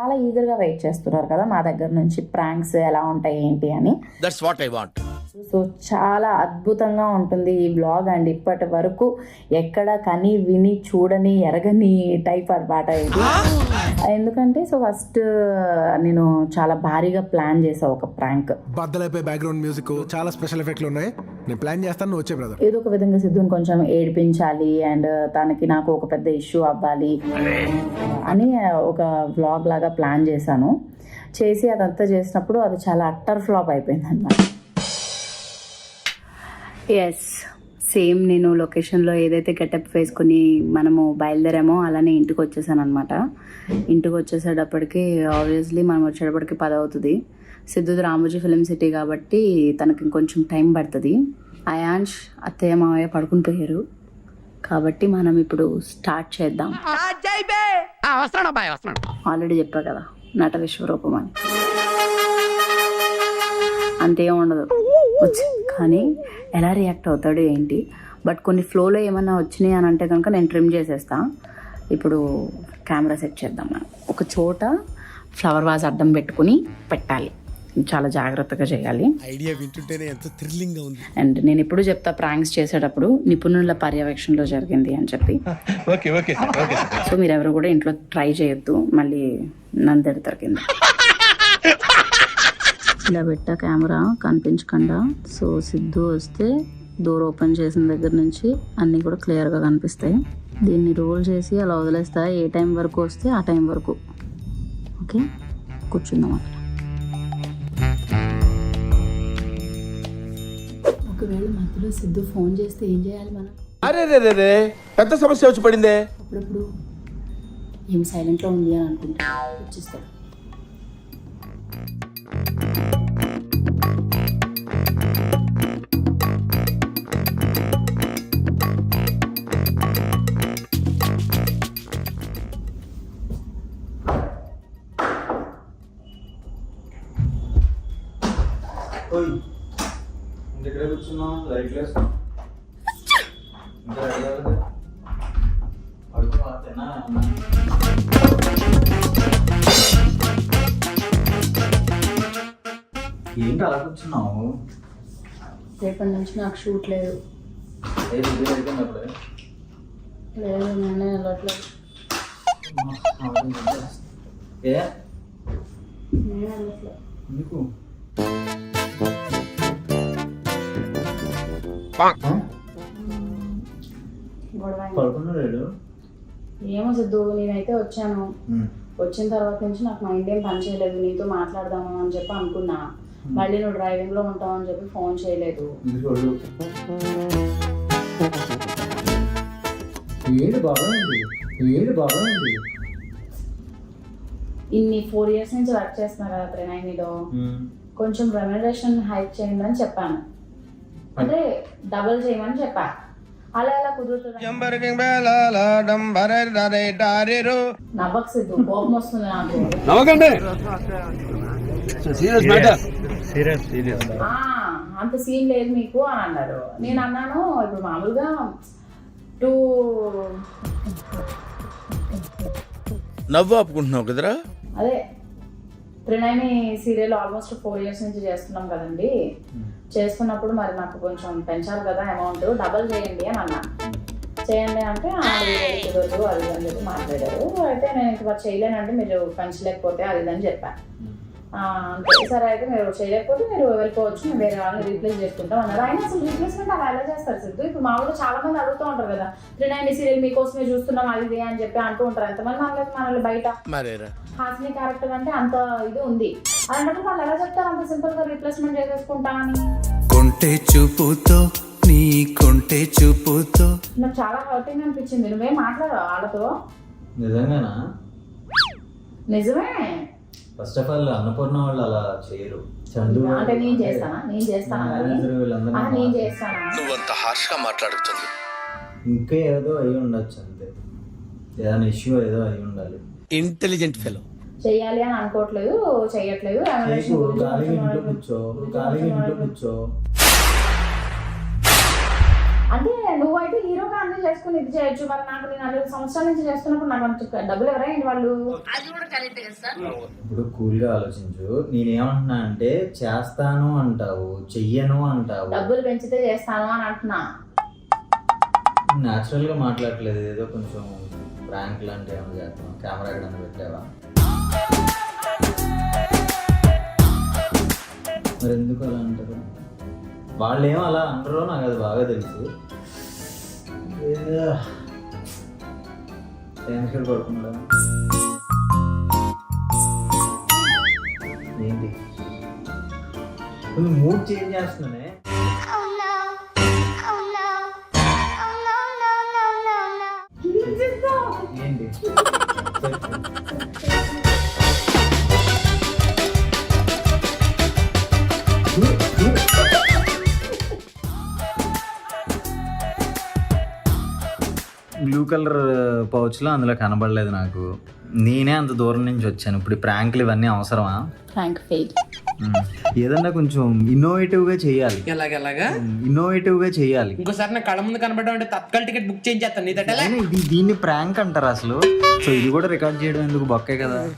చాలా ఈగర్గా వెయిట్ చేస్తున్నారు కదా మా దగ్గర నుంచి ప్రాంక్స్ ఎలా ఉంటాయి ఏంటి అని. That's what I want so చాలా అద్భుతంగా ఉంటుంది ఈ బ్లాగ్ అండ్ ఇప్పటి వరకు ఎక్కడ కని విని చూడని ఎరగని టైప్ అన్నమాట ఇది. ఎందుకంటే సో ఫస్ట్ నేను చాలా భారీగా ప్లాన్ చేసా ఒక ప్రాంక్ బద్దలైపోయి బ్యాక్గ్రౌండ్ మ్యూజిక్ చాలా స్పెషల్ ఎఫెక్ట్లు ఉన్నాయి. నేను ప్లాన్ చేస్తాను వచ్చే బ్రదర్ ఏదో ఒక విధంగా సిద్ధుని కొంచెం ఏడిపించాలి అండ్ తనకి నాకు ఒక పెద్ద ఇష్యూ అవ్వాలి అని ఒక వ్లాగ్ లాగా ప్లాన్ చేశాను. చేసి అదంతా చేసినప్పుడు అది చాలా అట్టర్ ఫ్లాప్ అయిపోయింది అనమాట ఎస్ సేమ్ నేను లొకేషన్లో ఏదైతే గెటప్ వేసుకుని మనము బయలుదేరామో అలానే ఇంటికి వచ్చేసాను అనమాట ఇంటికి వచ్చేసేటప్పటికి ఆబ్వియస్లీ మనం వచ్చేటప్పటికి పది అవుతుంది. సిద్ధుది రామోజీ ఫిలిం సిటీ కాబట్టి తనకి ఇంకొంచెం టైం పడుతుంది. అయాంష్ అత్తయ్య మావయ్య పడుకుని పోయారు. కాబట్టి మనం ఇప్పుడు స్టార్ట్ చేద్దాం. ఆల్రెడీ చెప్పా కదా నట విశ్వరూపం అని. అంతేం ఉండదు. వచ్చి కానీ ఎలా రియాక్ట్ అవుతాడు ఏంటి. బట్ కొన్ని ఫ్లోలో ఏమన్నా వచ్చినాయి అని అంటే కనుక నేను ట్రిమ్ చేసేస్తా. ఇప్పుడు కెమెరా సెట్ చేద్దాం మనం. ఒక చోట ఫ్లవర్ వాజ్ అడ్డం పెట్టుకుని పెట్టాలి. చాలా జాగ్రత్తగా చేయాలి. ఐడియా వింటుంటేనే ఎంత థ్రిల్లింగ్గా ఉంది. అండ్ నేను ఎప్పుడు చెప్తా ప్రాంక్స్ చేసేటప్పుడు నిపుణుల పర్యవేక్షణలో జరిగింది అని చెప్పి. సో మీరు ఎవరు కూడా ఇంట్లో ట్రై చేయొద్దు. మళ్ళీ నన్ను తిడతారు కింద. ఇలా పెట్టా కెమెరా కనిపించకుండా. సో సిద్ధు వస్తే డోర్ ఓపెన్ చేసిన దగ్గర నుంచి అన్నీ కూడా క్లియర్గా కనిపిస్తాయి. దీన్ని రోల్ చేసి అలా వదిలేస్తా. ఏ టైం వరకు వస్తే ఆ టైం వరకు. ఓకే? కూర్చుందాం అక్కడ. ఒకవేళ మధ్యలో సిద్ధు ఫోన్ చేస్తే ఏం చేయాలి మనం? అరే రే రే రే పెద్ద సమస్య వచ్చి పడిందే? అప్పుడప్పుడు ఏం సైలెంట్లో ఉంది అని అనుకుంటా. వచ్చిస్తాడు. కూర్చున్నావు లైట్ ఇంకా పడుకో తిన్నా. ఏంటి అలా కూర్చున్నావు? రేపటి నుంచి నాకు షూట్ లేదు. ఏది ఇది అయిపోయినప్పుడు లేదు నేనే వెళ్ళట్లేదు. ఏ? నేనే వెళ్ళట్లేదు. ఎందుకు? పడుకున్నాడు ఏమో సిద్ధు నేనైతే వచ్చాను. వచ్చిన తర్వాత నుంచి నాకు మైండ్ ఏం పని చేయలేదు. నీతో మాట్లాడదాము అని చెప్పి అనుకున్నా. మళ్ళీ నువ్వు డ్రైవింగ్లో ఉంటావు అని చెప్పి ఫోన్ చేయలేదు. ఏడు బాగుంది ఏడు బాగుంది ఇన్ని ఫోర్ ఇయర్స్ నుంచి వర్క్ చేస్తున్నా కదా త్రినైనిలో కొంచెం రెమ్యునరేషన్ హైక్ చేయండి అని చెప్పాను. అంటే డబుల్ చేయమని చెప్పా. అలా ఎలా కుదురుతుంది నవ్వకు సిద్ధు కోపం వస్తుంది నాకు. నవ్వకండి. ఆ, అంత సీన్ లేదు మీకు అని అన్నారు. నేను అన్నాను ఇప్పుడు మామూలుగా టూ నవ్వు ఆపుకుంటున్నావు కదరా? అదే. Trinayani serial almost four years నుంచి చేస్తున్నాం కదండి. చేస్తున్నప్పుడు మరి నాకు కొంచెం పెంచాలి కదా అమౌంట్ డబల్ చేయండి అని అన్నా. చేయండి అంటే అని చెప్పి మాట్లాడారు. అయితే నేను ఇంక మరి చేయలేనండి మీరు పెంచలేకపోతే అది అని చెప్పాను సరే అయితే మీరు చేయలేకపోతే మీరు వెళ్ళిపోవచ్చు మేము వేరే వాళ్ళని రీప్లేస్ చేసుకుంటాం అన్నారు. ఆయన అసలు రీప్లేస్మెంట్ అలా ఎలా చేస్తారు సిద్ధు? ఇప్పుడు మామూలుగా చాలా మంది అడుగుతూ ఉంటారు కదా త్రినైని సీరియల్ మీకోసమే చూస్తున్నాం అది ఇది అని చెప్పి అంటూ ఉంటారు. ఎంతమంది అనలేదు మనల్ని బయట? మరేరా? హాసిని క్యారెక్టర్ అంటే అంత ఇది ఉంది. అలాంటప్పుడు వాళ్ళు ఎలా చెప్తారు? అంత సింపుల్గా రీప్లేస్మెంట్ చేసేసుకుంటా అని? కొంటె చూపుతో నీ కొంటె చూపుతో. నాకు చాలా హర్టింగ్ అనిపించింది. నువ్వేం మాట్లాడవు వాళ్ళతో? నిజంగానా? నిజమే. ఫస్ట్ ఆఫ్ ఆల్ అన్నపూర్ణ వాళ్ళు అలా చేయరు. చందు అంటే నేను చేస్తానా? నేను చేస్తానా? మరి? మేనేజర్ వీళ్ళందరూ ఆ, నేను చేస్తానా? నువ్వంత మాట్లాడుతుంది. ఇంకా ఏదో అయి ఉండొచ్చు అంతే. ఏదైనా ఇష్యూ ఏదో అయి ఉండాలి. ఇంటెలిజెంట్ ఫెలో చెయ్యాలి అని అనుకోవట్లేదు చెయ్యట్లేదు ఖాళీగా ఇంట్లో కూర్చో ఖాళీగా ఇంట్లో కూర్చో. అంటే నువ్వైతే అన్ని చేసుకుని ఇది చేయొచ్చు. మరి నాకు నేను ఐదు సంవత్సరాల నుంచి చేస్తున్నప్పుడు నాకు అంత డబ్బులు ఎవరైనా వాళ్ళు? ఇప్పుడు కూల్గా ఆలోచించు. నేనేమంటున్నా అంటే చేస్తాను అంటావు చెయ్యను అంటావు. డబ్బులు పెంచితే చేస్తాను అని అంటున్నా. న్యాచురల్గా మాట్లాడట్లేదు. ఏదో కొంచెం ప్రాంక్ లాంటి ఏమైనా చేస్తున్నావు కెమెరా ఎక్కడైనా పెట్టావా? మరి ఎందుకు అలా అంటారు? వాళ్ళు ఏం అలా అంటారో నాకు అది బాగా తెలుసు. టెన్షన్ పడుకున్నాడా? ఏంటి? కొంచెం మూడ్ చేంజ్ చేస్తున్నానే. ఏంటి? బ్లూ కలర్ పౌచ్లో అందులో కనబడలేదు నాకు. నేనే అంత దూరం నుంచి వచ్చాను. ఇప్పుడు ఈ ప్రాంక్లు ఇవన్నీ అవసరమా? Prank fail. ఏదన్నా కొంచెం ఇన్నోవేటివ్గా చేయాలి. ఎలాగెలాగా ఇన్నోవేటివ్గా చేయాలి. ఇంకోసారి నా కళ్ళ ముందు కనబడడం అంటే తత్కాల టికెట్ బుక్ చేయించేస్తాను నీ ఇది దీన్ని ప్రాంక్ అంటారు అసలు? సో ఇది కూడా రికార్డ్ చేయడం ఎందుకు బొక్కే కదా?